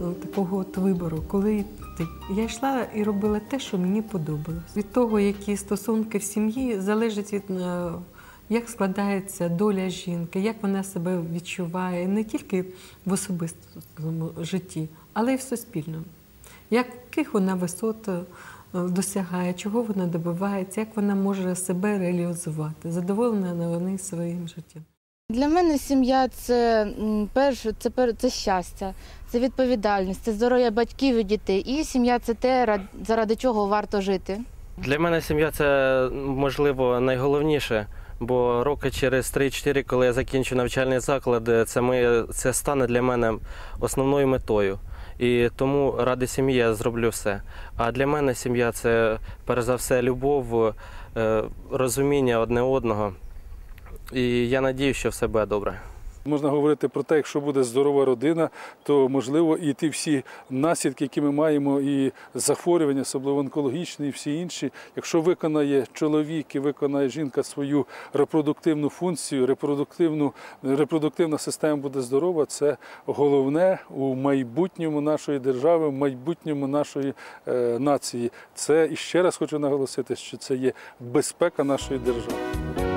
такого от вибору, коли ти. Я йшла і робила те, що мені подобалось. Від того, які стосунки в сім'ї, залежить від е, як складається доля жінки, як вона себе відчуває не тільки в особистому житті, але й в суспільному. Яких вона висот е, досягає, чого вона добивається, як вона може себе реалізувати, задоволена вона своїм життям. Для мене сім'я це перше, це це щастя, це відповідальність, це здоров'я батьків і дітей. І сім'я це те, заради чого варто жити. Для мене сім'я це можливо найголовніше, бо роки через 3-4, коли я закінчу навчальний заклад, це моє це стане для мене основною метою. І тому ради сім'ї я зроблю все. А для мене сім'я це перш за все любов, е, розуміння одне одного. І я надію, що все буде добре. Можна говорити про те, якщо буде здорова родина, то можливо і ті всі наслідки, які ми маємо, і захворювання, особливо онкологічні, і всі інші, якщо виконає чоловік і виконає жінка свою репродуктивну функцію, репродуктивну репродуктивна система буде здорова, це головне у майбутньому нашої держави, в майбутньому нашої е, нації. Це і ще раз хочу наголосити, що це є безпека нашої держави.